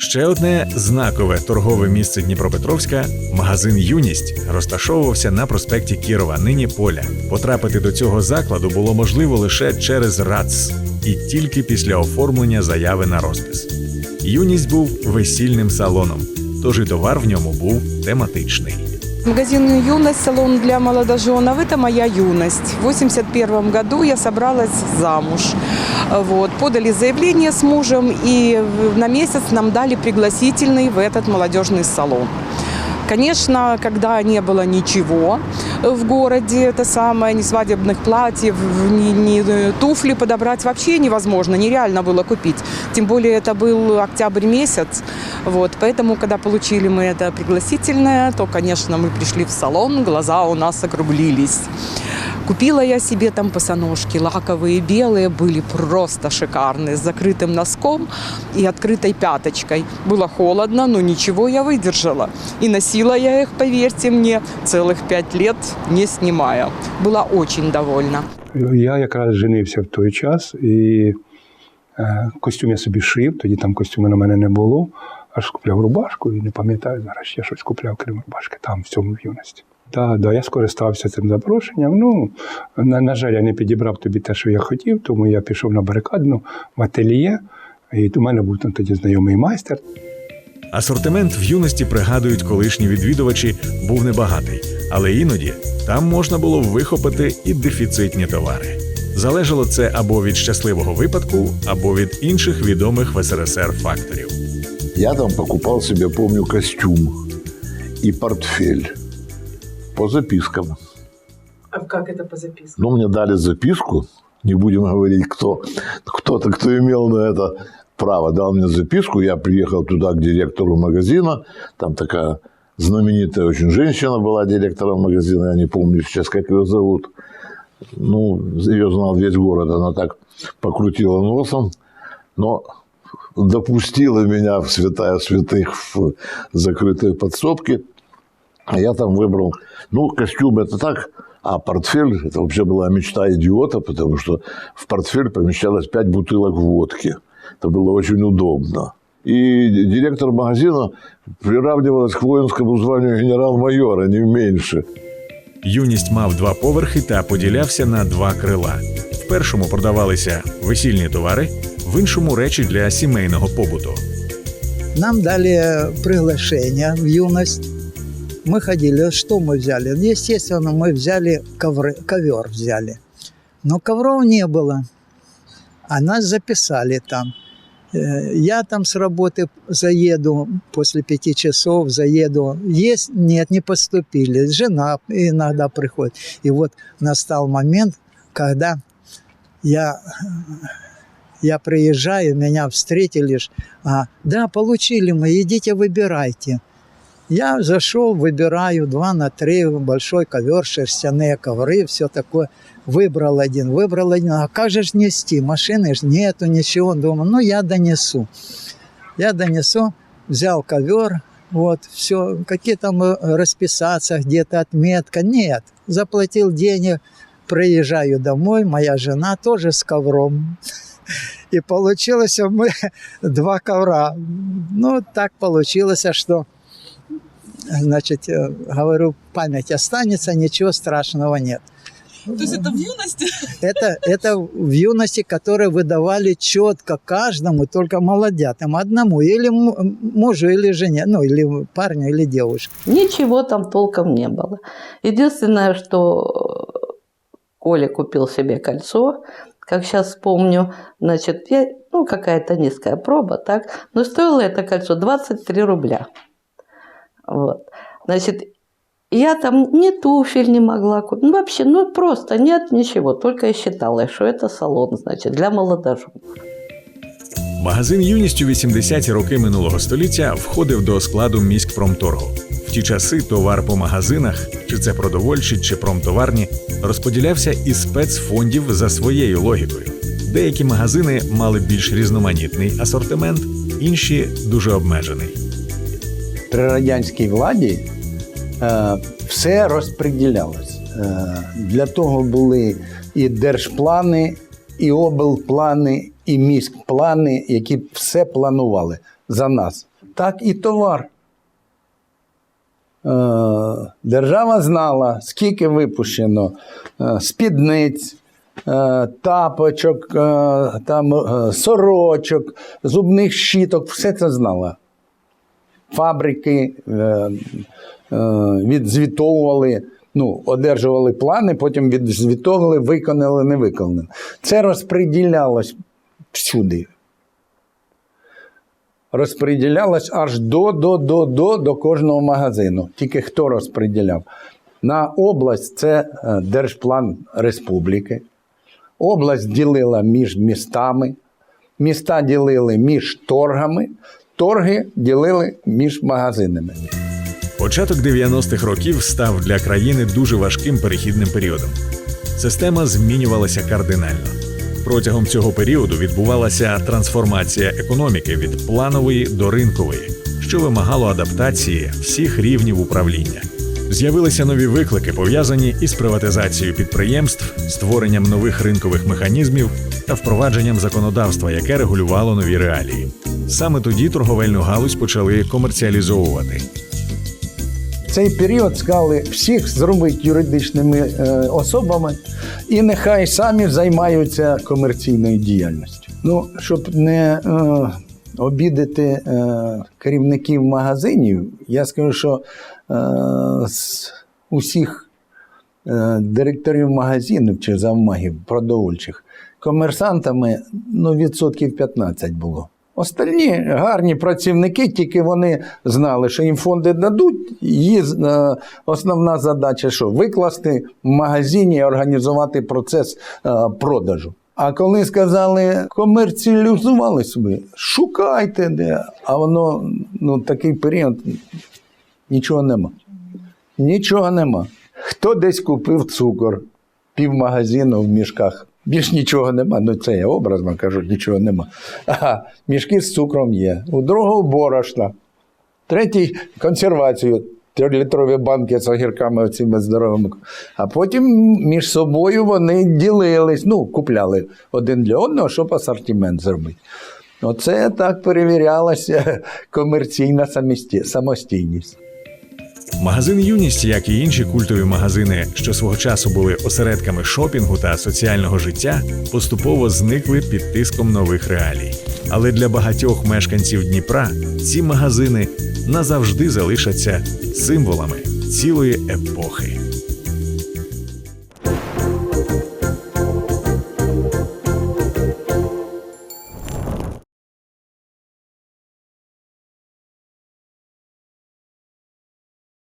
Ще одне знакове торгове місце Дніпропетровська магазин Юність розташовувався на проспекті Кірова, нині Поля. Потрапити до цього закладу було можливо лише через РАЦ і тільки після оформлення заяви на розпис. Юність був весільним салоном, тож і товар в ньому був тематичний. Магазин «Юность», салон для молодоженов – это моя юность. В 81 году я собралась замуж. Вот. Подали заявление с мужем, и на месяц нам дали пригласительный в этот молодежный салон. Конечно, когда не было ничего в городе, это самое, ни свадебных платьев, ни, ни туфли подобрать вообще невозможно, нереально было купить. Тем более это был октябрь месяц, вот, поэтому, когда получили мы это пригласительное, то, конечно, мы пришли в салон, глаза у нас округлились. Купила я себе там босоножки, лаковые, белые, были просто шикарные, с закрытым носком и открытой пяточкой. Было холодно, но ничего я выдержала. И носила я их, поверьте мне, целых пять лет, не снимая. Была очень довольна. Я якраз женився в той час, і е, костюм я собі шив, тоді там костюму на мене не було. Аж купляв рубашку і не пам'ятаю зараз, я щось купляв крім рубашки, там в цьому в юності. Так, да, я скористався цим запрошенням. Ну, на, на жаль, я не підібрав тобі те, що я хотів, тому я пішов на барикадну в ательє, і у мене був там тоді знайомий майстер. Асортимент в юності пригадують колишні відвідувачі, був небагатий, але іноді там можна було вихопити і дефіцитні товари. Залежало це або від щасливого випадку, або від інших відомих в СРСР факторів. Я там покупал себе, помню, костюм и портфель по запискам. А как это по записке? Ну, мне дали записку, не будем говорить, кто, кто-то, кто имел на это право, дал мне записку, я приехал туда к директору магазина, там такая знаменитая очень женщина была директором магазина, я не помню сейчас, как ее зовут, ну, ее знал весь город, она так покрутила носом, но допустила меня в святая святых в закрытой подсобке. А я там выбрал, ну, костюм это так, а портфель, это вообще была мечта идиота, потому что в портфель помещалось пять бутылок водки. Это было очень удобно. И директор магазина приравнивалась к воинскому званию генерал-майора, не меньше. Юність мав два поверхи та поділявся на два крила. В першому продавалися весільні товари, в іншому речі для сімейного побуту. Нам дали приглашение в юность. Мы ходили, что мы взяли? Естественно, мы взяли ковры, ковер взяли. Но ковров не было. А нас записали там. Э, Я там с работы заеду, после пяти часов заеду. Есть? Нет, не поступили. Жена иногда приходит. И вот настал момент, когда я, я приезжаю, меня встретили, а, да, получили мы, идите выбирайте. Я зашел, выбираю два на три, большой ковер, шерстяные ковры, все такое. Выбрал один, выбрал один. А как же ж нести? Машины ж нету, ничего. Думаю, ну я донесу. Я донесу, взял ковер, вот, все, какие там э, расписаться, где-то отметка. Нет, заплатил денег, приезжаю домой, моя жена тоже с ковром. И получилось мы два ковра. Ну, так получилось, что значит, э, говорю, память останется, ничего страшного нет. То есть это в юности? Это, это в юности, которые выдавали четко каждому, только молодятам, одному, или мужу, или жене, ну, или парню, или девушке. Ничего там толком не было. Единственное, что Коля купил себе кольцо, как сейчас помню, значит, я, ну, какая-то низкая проба, так, но стоило это кольцо 23 рубля. Вот. Значит, я там ни туфель не могла купить, ну, вообще, ну, просто нет ничего, только я считала, что это салон, значит, для молодоженов. Магазин Юність у 80-ті роки минулого століття входив до складу міськпромторгу. В ті часи товар по магазинах, чи це продовольчі, чи промтоварні, розподілявся із спецфондів за своєю логікою. Деякі магазини мали більш різноманітний асортимент, інші дуже обмежений. При радянській владі е, все розподілялось. Е, для того були і держплани, і облплани, і міськплани, які все планували. за нас, так і товар. Е, Держава знала, скільки випущено спідниць, тапочок, там, сорочок, зубних щіток, все це знала. Фабрики е, е, відзвітовували, ну, одержували плани, потім відзвітовували, виконали, не виконали. Це розподілялось всюди. Розподілялось аж до, до, до, до, до кожного магазину. Тільки хто розподіляв? На область це е, Держплан Республіки. Область ділила між містами, міста ділили між торгами, торги ділили між магазинами. Початок 90-х років став для країни дуже важким перехідним періодом. Система змінювалася кардинально. Протягом цього періоду відбувалася трансформація економіки від планової до ринкової, що вимагало адаптації всіх рівнів управління. З'явилися нові виклики, пов'язані із приватизацією підприємств, створенням нових ринкових механізмів та впровадженням законодавства, яке регулювало нові реалії. Саме тоді торговельну галузь почали комерціалізовувати. Цей період сказали всіх зробити юридичними е, особами і нехай самі займаються комерційною діяльністю. Ну, щоб не е, обідати е, керівників магазинів, я скажу, що е, з усіх е, директорів магазинів чи завмагів продовольчих комерсантами ну, відсотків 15 було. Остальні гарні працівники, тільки вони знали, що їм фонди дадуть. Її е, основна задача що? Викласти в магазині і організувати процес е, продажу. А коли сказали, комерціалізували собі, шукайте де. А воно ну, такий період нічого нема. Нічого нема. Хто десь купив цукор, півмагазину в мішках. Більш нічого нема. Ну, це я образно кажу, нічого нема. Ага, мішки з цукром є. У другого борошна. Третій консервацію. Трилітрові банки з огірками оціми здоровими. А потім між собою вони ділились, ну, купляли один для одного, щоб асортимент зробити. Оце так перевірялася комерційна самостійність. Магазин Юність, як і інші культові магазини, що свого часу були осередками шопінгу та соціального життя, поступово зникли під тиском нових реалій. Але для багатьох мешканців Дніпра ці магазини назавжди залишаться символами цілої епохи.